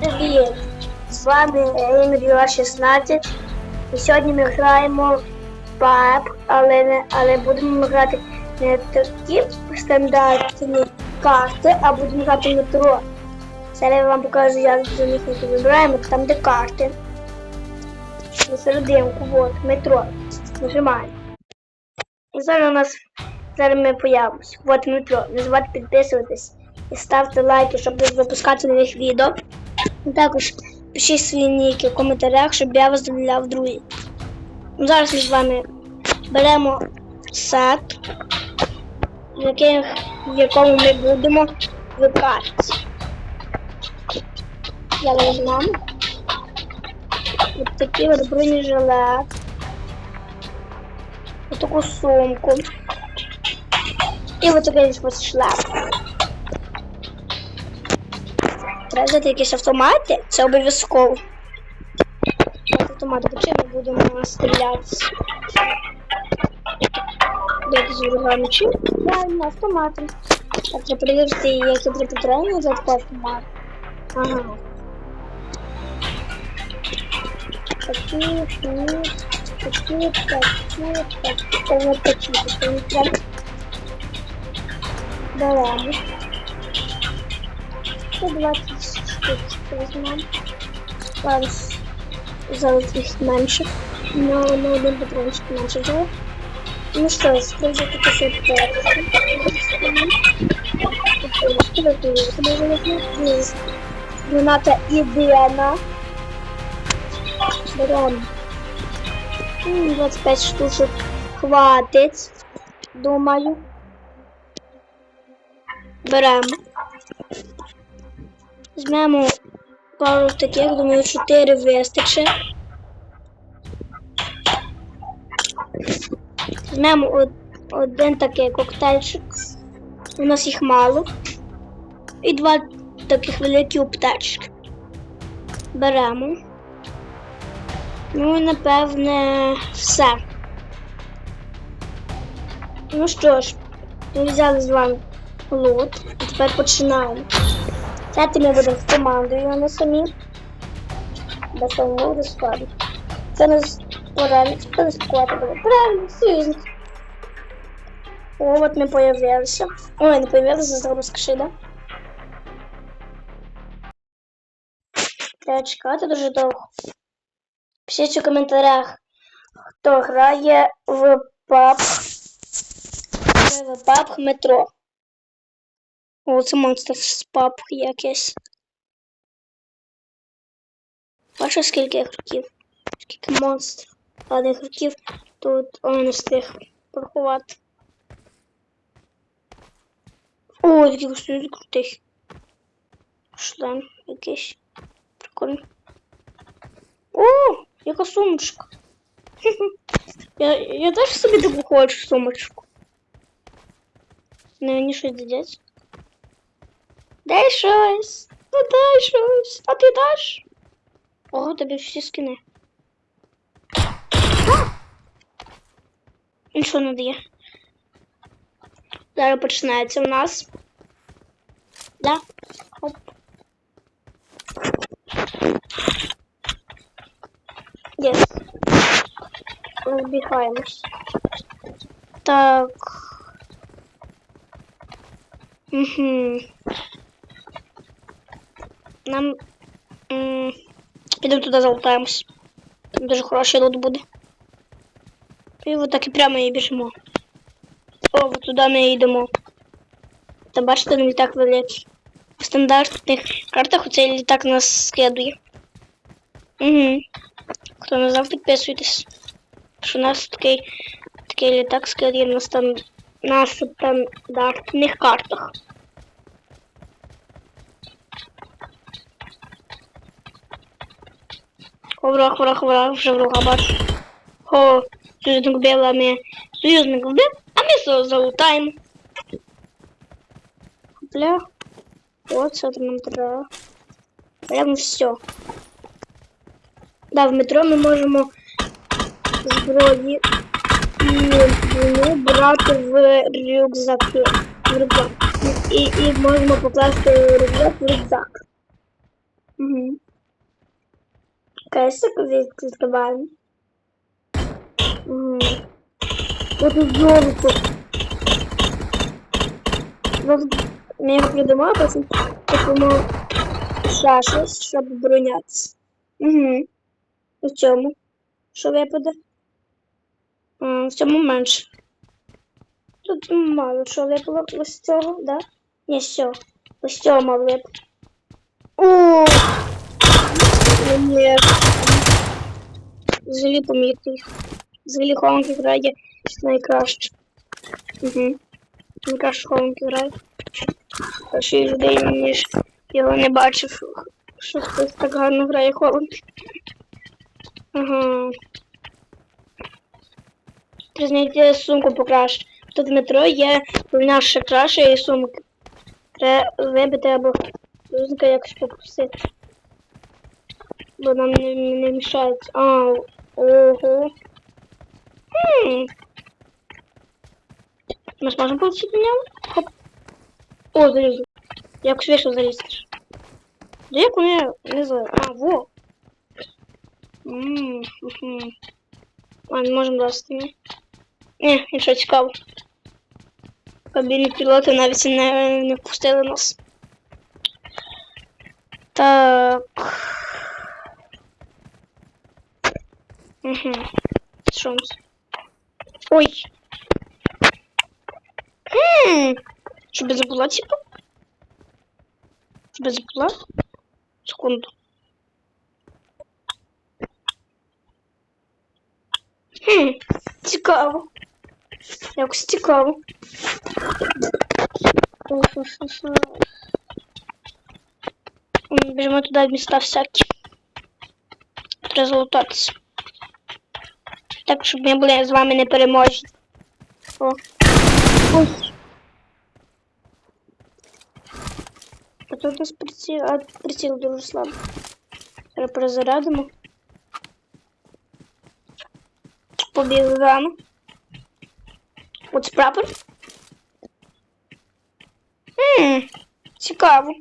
Привіт! З вами Ігор 16. І сьогодні ми граємо в PUBG, але, не, але будемо грати не такі стандартні карти, а будемо грати метро. Зараз я вам покажу, як за них ми вибираємо, там де карти. На серединку, от, метро. Нажимаємо. І зараз у нас зараз ми появимось. От метро. Не забувайте підписуватись і ставте лайки, щоб випускати нових відео. І також пишіть свої ніки в коментарях, щоб я вас додавав в друзі. Ну, Зараз ми з вами беремо сад, в якому ми будемо викатися. Я візьмемо. Ось такий от бронежилет. Ось таку сумку. І ось такий ось шлем. Треба взяти якісь автомати, це обов'язково. Автомати, хоча ми будемо стрілятися. Як з ворогами чи? Правильно, автомати. Так, треба перевірити, які при патроні за такий автомат. Ага. Такі, такі, такі, такі, такі, ось такі, такі, прям. Беремо. 120 штук возьмем. Ладно, золотых меньше. Но на один патрончик меньше взял. Ну что, использую только все Граната Идена. Берем. М, 25 штучек хватит, думаю. Беремо. Візьмемо пару таких, думаю, 4 вистачить. Візьмемо од- один такий коктейльчик. У нас їх мало. І два таких великі аптечки. Беремо. Ну і напевне все. Ну що ж, ми взяли з вами лут. І тепер починаємо. Це ми будемо з командою, не самі. Без самого розкладу. Це нас поранить, це не склад буде. Правильно, союзник. О, от ми появилися. Ой, не появилися, зараз скажи, да? Треба чекати дуже довго. Пишіть у коментарях, хто грає в PUBG. В PUBG метро. О, це монстр з пап якесь. Бачиш, скільки ігроків? Скільки монстрів. Ладно, ігроків тут он не встиг порахувати. О, який костюм крутий. Шлем якийсь. Прикольно. О, яка сумочка. Я, я теж собі таку хочу сумочку. Не мені щось дадять. Дай щось. Ну дай щось. А ти даш? Ого, тобі всі скини. Нічого не дає. Зараз починається в нас. Да? Оп. Єс. Розбігаємось. Так. Угу. Нам підемо туди залутаємось. Там дуже хороший лут буде. І от так і прямо і біжимо. О, от туди ми йдемо. Та бачите, не літак великий. В стандартних картах оцей літак нас скидує. Угу. Хто не знав, підписуйтесь. Що у нас такий, такий літак скидує на, стан, на стандартних картах. О, враг, враг, враг, вже врага бачу. О, союзник вбив, а ми... Союзник вбив, а ми за- залутаємо. Бля. От, що там нам треба. Прямо все. Да, в метро ми можемо зброї і брати в рюкзаки. В рюкзак. І, і можемо покласти рюкзак в рюкзак. Угу. Кесик відкриваємо. Тут золото. Ну, Ми продамо, а потім купимо ще щось, щоб бронятися. Угу. У цьому. Що випаде? В цьому менше. Тут мало що випало ось цього, да? Ні, з цього. Ось цього мало! Ні. Взагалі помітив. Взагалі Хованки грає найкраще. Угу. Найкраще Хованки грає. А ще й людей, ніж його не бачив, що хтось так гарно грає Хованки. Ага. Признайте сумку покраще. Тут в метро є ще краще і сумки. Треба вибити або якось попросити. Бо нам не, не мішають. А, ого. Хм. Ми зможемо полетіти до нього? Хоп. О, залізу. Якось вийшов залізти. Да як вони не знаю. А, во. Ммм, угу. Ладно, можемо дасти мені. Ні, нічого цікаво. Кабіни пілоти навіть не, не впустили нас. Так. Угу. Що у нас? Ой. Хм. Щоб я забула, типа? Щоб я забула? Секунду. Хм. Цікаво. Якось цікаво. Фу-фу-фу-фу. М, Біжимо туди в міста всякі. Треба залутатися. Так, щоб ми були з вами не переможні. О. А тут у нас приціл, а приціл дуже слабий. Зараз перезарядимо. Побігли вами. От прапор. Хм, цікаво.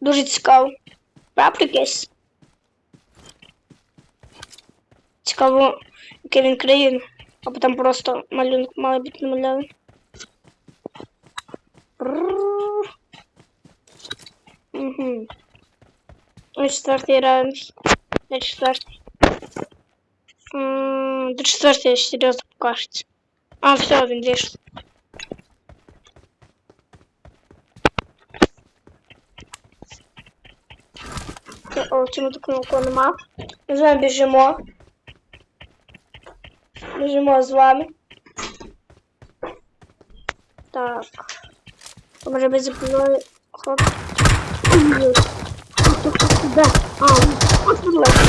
Дуже цікаво. Прапор якийсь. Цікаво, яке він країн. Або там просто малюнок має бути намальований. Угу. До четвертий раунд. До четвертий. М, До четвертий серйозно покажеться. А, все, він вийшов. О, чому такого нема? Ми з вами біжимо. Біжимо з вами. Так. Може би запилою. Хоп. Ой, Да. А, от ласка.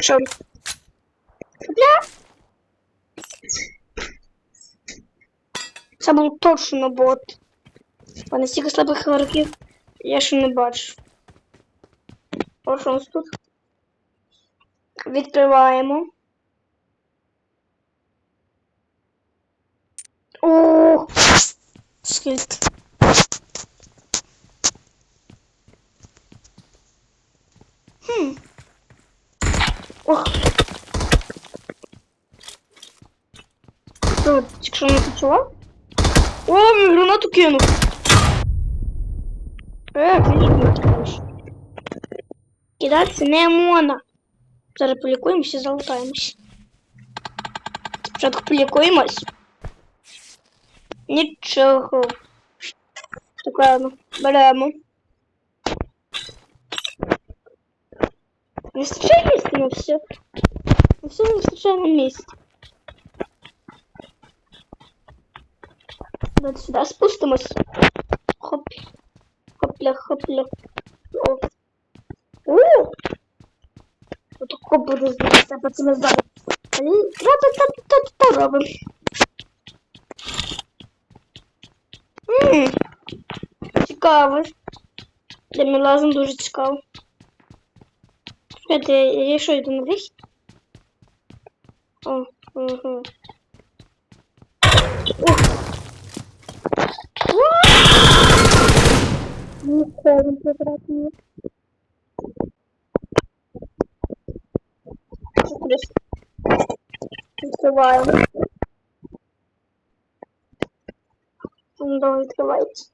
Що? Бля. Це був точно бот. А настільки слабих ігроків я ще не бачу. О, що нас тут? Відкриваємо. О, скільки. Хм. Ох. Що, якщо не почала? О, він гранату кинув. Е, конечно, також. Кидатися не можна. Зараз полікуємося і залутаємось. Спочатку полікуємось. Нічого. Так, ладно, беремо. Не вистачає місця на все. На все не вистачає на місці. Давайте сюди спустимось. Хоп. Хопля, хопля. О. О! Отако буде здатися, пацани зараз. Та-та-та-та-та робимо. Ммм. Цікаво. Для мене лазом дуже цікаво. Чекайте, я що йду на вихід? О, угу. О. Ніколи не потрапили. Відкриваємо. Ну, відкривається.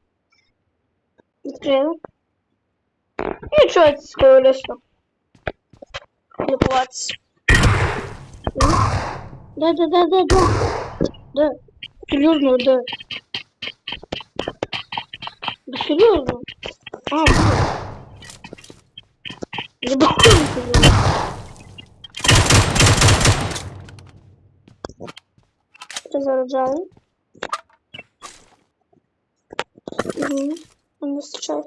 Відкрили. Нічого, це скоро лисно. Лікуватися. Да, да, да, да, да. Да. Серьезно, да. Да серьезно. Поняла. Разоружаю. Угу. Не встречает.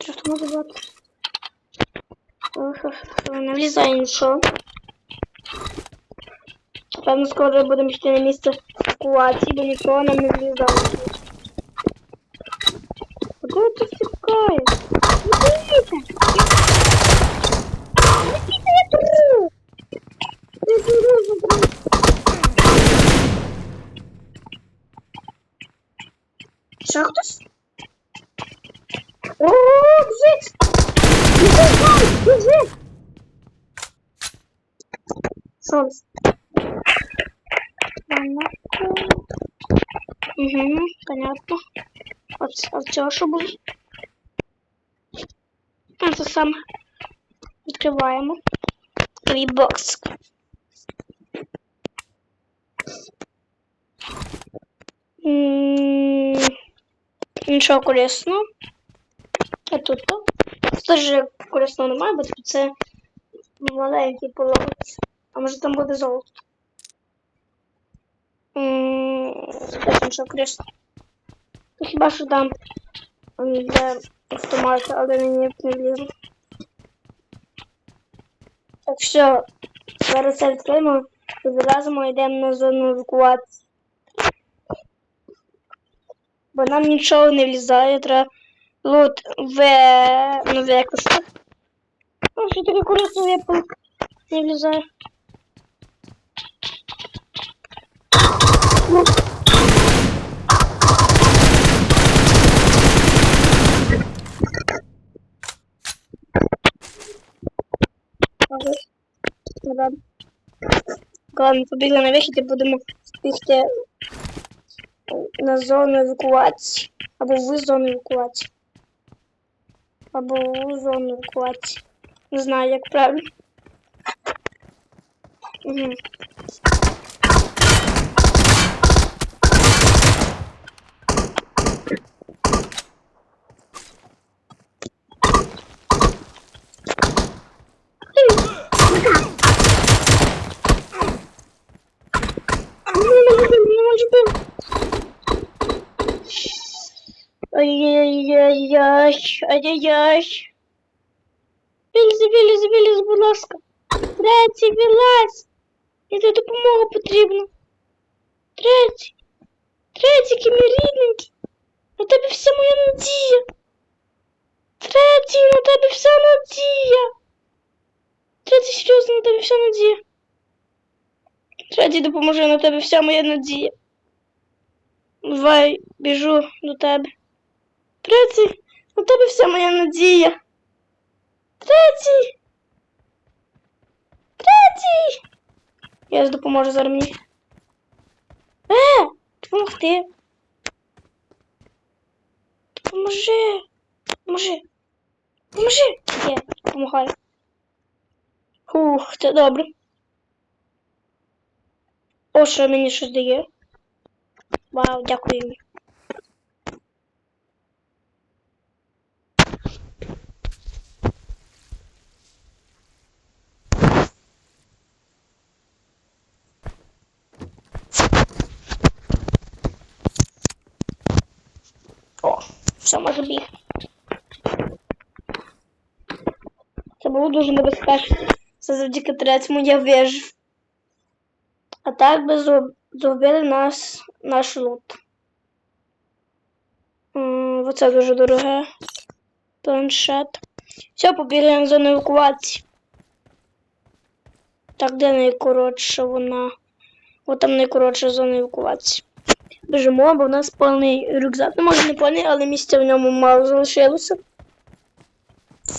Что может быть? Не влізає нічого. Певно, скоро будемо йти на місце евакуації, бо нічого нам не влізає. Куди ти втікаєш? Не дивіться! Не тру! Не тру, Що хтось? О, бжить! Біжи, Гай, біжи! Сонце. Понятно. Угу, понятно. От, от цього що було? А, це саме. Відкриваємо. Твій бокс. М, Нічого корисного. А тут то. Теж корисного немає, бо тут це маленький половець. А може там буде золото? М, Теж нічого корисного. Ну, Хіба що там м, для автомата, але мені не влізло. Так що зараз це відкриємо і зразу йдемо на зону евакуації. Бо нам нічого не влізає, треба лут в ну, викласти. Ну, що таке я пол- не влізає. Ну. Ага. Ну, ладно. Ладно, побігли на вихід будемо бігти на зону евакуації. Або в зону евакуації. Або в зону евакуації. Не знаю, як правильно. Угу. Ай-яй-яй-яй, ай-яй-яй. Виліз, виліз, виліз, будь ласка. Третій, вилазь. Мені допомога потрібна. Третій. Третій, який мій рідненький. На тебе вся моя надія. Третій, на тебе вся надія. Третій, серйозно, на тебе вся надія. Третій, допоможи, на тебе вся моя надія. Давай, біжу до тебе. Третій, на тебе вся моя надія. Третій. Третій. Я допоможу зараз мені. Е, допомогти. Допоможи. Поможи. Поможи. Є, допомагаю. Ух, це добре. О, що мені щось дає. Вау, дякую. О, все може біг. Це було дуже небезпечно. Це завдяки третьому я вижив. А так би зроб- зробили нас наш лут. Оце дуже дороге. Планшет. Все, побігли на зону евакуації. Так, де найкоротша вона? От там найкоротша зона евакуації. Біжимо, бо в нас повний рюкзак. Ну, може не повний, але місця в ньому мало залишилося.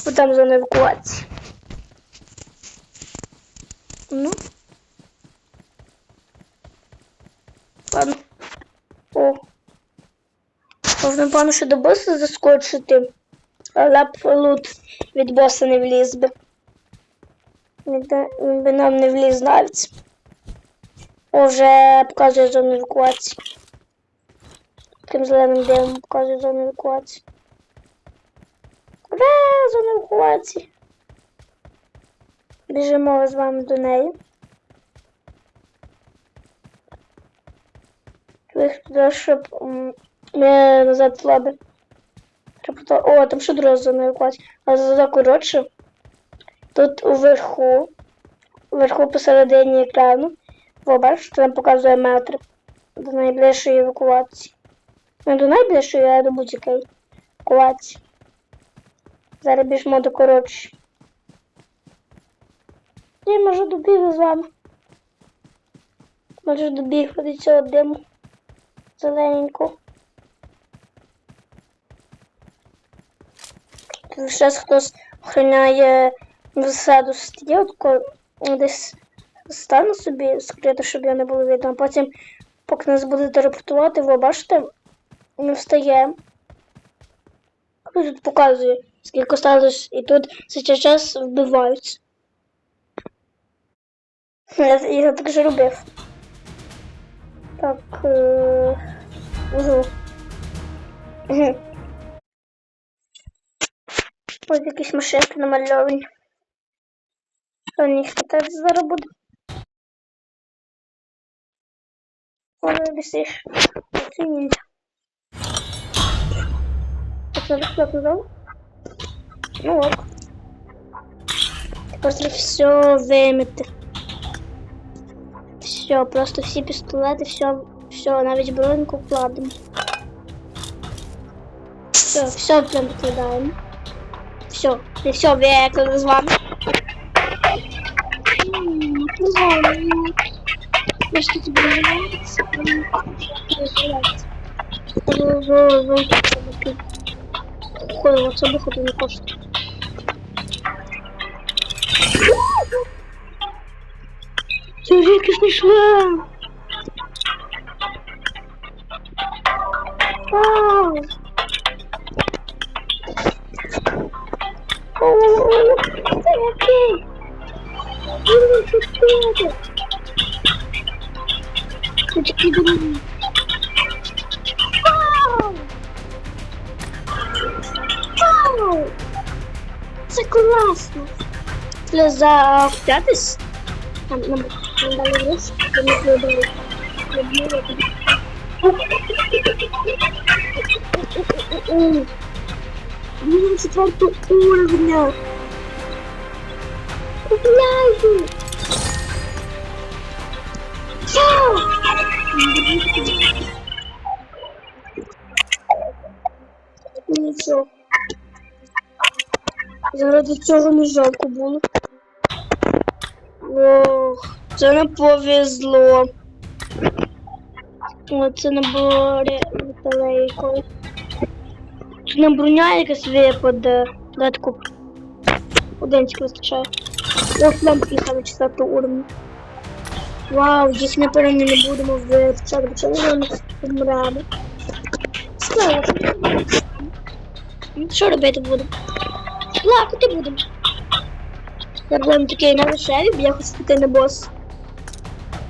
Бо там зона евакуації. Ну. Ладно. О. Можна, пану, ще до боса заскочити. Але б лут від боса не вліз би. Він би- нам не вліз навіть. О, вже показує зону евакуації. Таким зеленим дивом показує зону евакуації. Ура, зона евакуації. Біжимо з вами до неї. Їх туди, щоб ми назад то- О, там ще друга зона евакуації. Але зато коротше. Тут уверху, вверху посередині екрану, ви бачите, там показує метр до найближчої евакуації. Не до найближчої, а до будь-якої евакуації. Зараз біжимо до коротше. Я може добігли з вами. Може добігли до цього диму. Зелененько. Тут зараз хтось охороняє засаду тако десь стане собі скрито, щоб його не було видно. Потім, поки нас будете репортувати, ви бачите, ми встаємо. Тут показує, скільки осталось, і тут за час вбиваються. Я, я так же робив. Так. Е... Угу. Ось якісь машинки намальовані. Хто не хватає зараз буде. Ой, бісиш. Це ніндзя. Надо куда-то? Ну ок. После все вимити. Все, просто всі пістолети, все, все, навіть броньку вкладемо. Все, все прям викладаємо. Все, і все, викладу з вами. Я что тебе не нравится? Не нравится. В- в- в- не собой хоть не знайшла! За п'ятись? Там нам. Він четвертого уровня. Купляю! Чао! Нічого. Заради цього не жалко було. Ох, це не повезло. О, це не було реталейкою. Тут нам броня якась випаде. Дай таку. Одинчик вистачає. Ось нам саме 4 уровня. Вау, їх напевно не будемо бо чому ми вмремо. Слава, що робити будемо? Плакати будемо. Зараз такий на дешеві, бо я хочу піти на бос.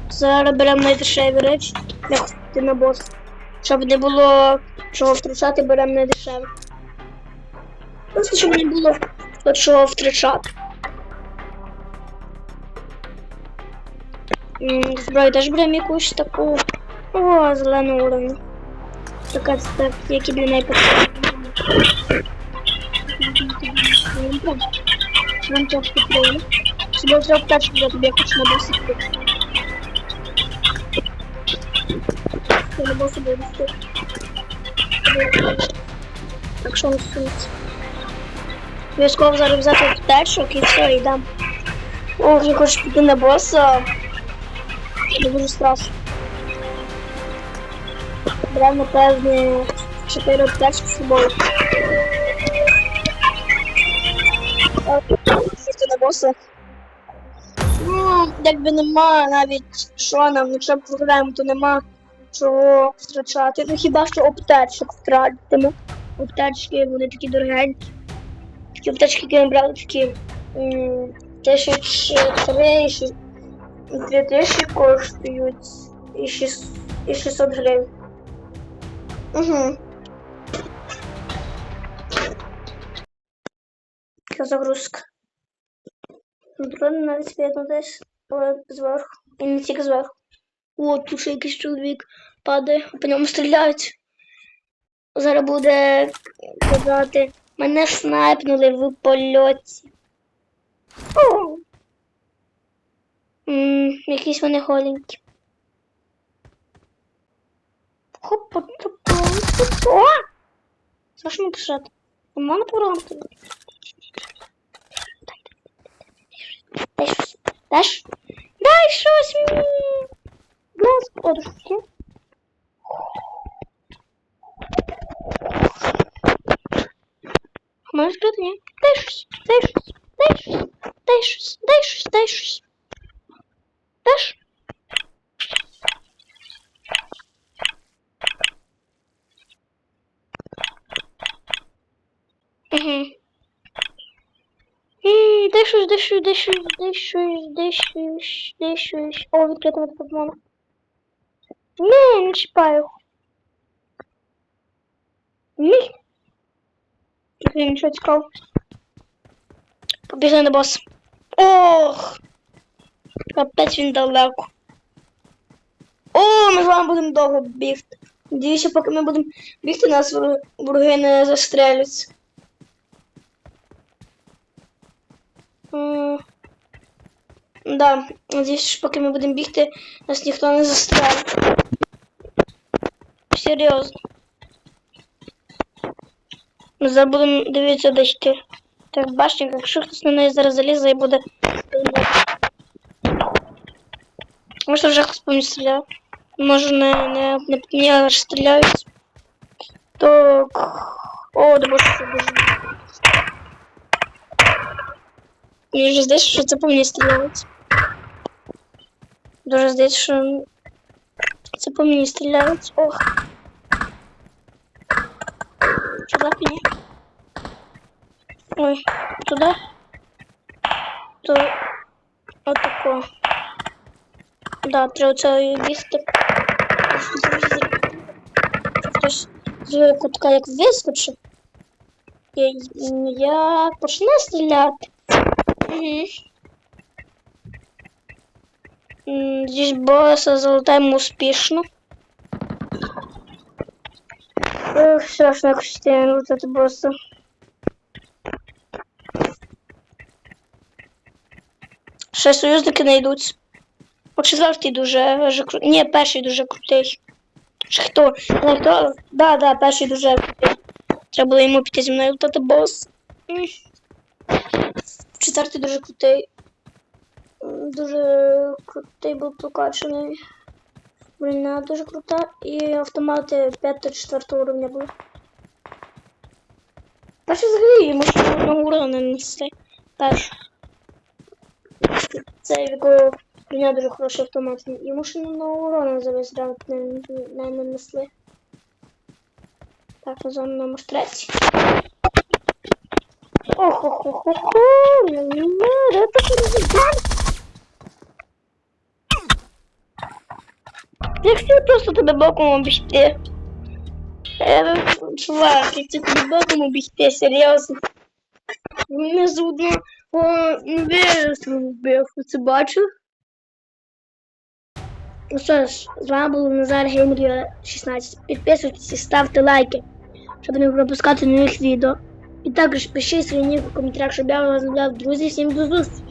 Зараз беремо найдешеві речі, я хочу піти на бос. Щоб не було чого втрачати, беремо найдешеві. Просто щоб не було чого втрачати. Зброю теж беремо якусь таку. О, зелену уровень. Така так, які для неї потрібні. Нам часто прийде. Себе треба птачку для тебе, я хочу на босі йти. Я на босі буду йти. Так що не сунеться. Обов'язково зараз взяти аптечок і все, дам. Ох, я хочу піти на боса. Це дуже страшно. Брав, напевне, 4 аптечки з собою. На боса. Ну, якби нема навіть що нам, якщо програємо, то нема чого втрачати. Ну хіба що аптечок втратимо. Аптечки, вони такі дорогенькі. Такі аптечки, які ми брали, такі тисяч три, дві тисячі коштують і 600 гривень. Угу. Загрузка. Дрон навіть видно десь але зверху. І не тільки зверху. О, тут ще якийсь чоловік падає, по ньому стріляють. Зараз буде казати, мене снайпнули в польоті. О! М, якісь вони голенькі. Хопа, топа, О! За що ми писати? У мене програма. Щось. Дай щось. Мені. Дуже є. Можеш бути, ні? Дай щось. Дай щось. Дай щось. Дай. Де щось, де щось, де щось. О, відкрито від покемона. Ні, не чіпаю. Ні. Я нічого цікавого. Побігли на бос. Ох! Капець він далеко. О, ми з вами будемо довго бігти. Надіюся, поки ми будемо бігти, нас вор- вороги не застрелються. Да, надіюсь, що поки ми будемо бігти, нас ніхто не застрелить. Серйозно. Ми зараз будемо дивитися, де йти. Так, бачите, якщо хтось на неї зараз залізе і буде. Може вже хтось по мені стріляв. Може не, не, не мені, але стріляють. Так. О, да боже, це дуже. Мені вже здається, що це по мені стріляють. Дуже здається, що це по мені стріляють. Ох. Сюда ні. Ой, туди. То отако. Да, треба це бігти. Хтось з кутка як вискочив. Я, я почну стріляти. Угу. Здесь босса залутаємо успішно. Ох, страшно якось лутати босса. Ще союзники знайдуться. О, четвертий дуже, дуже крутий. Ні, перший дуже крутий. Чи хто? Не хто? Да, да, перший дуже крутий. Треба було йому піти зі мною лутати бос. Четвертий дуже крутий. Дуже крутий був прокачаний. Броня дуже крута. І автомати 5-4 уровня були. Перший взагалі йому ще одного урону не нанесли. Перший. Це якого броня дуже хороший автомат. Йому ще на урона за весь раунд не, не нанесли. Так, зона номер третій. Надо, это перезагрузка. Я хотів просто тебе боком обійти. Чувак, я хотів тебе боком обійти, серйозно. Мене зудно о, вирісно вбив, це бачив? Ну що ж, з вами був Назар Геймерів 16. Підписуйтесь і ставте лайки, щоб не пропускати нових відео. І також пишіть свої в коментарях, щоб я вам розглядав. Друзі, всім до зустрічі!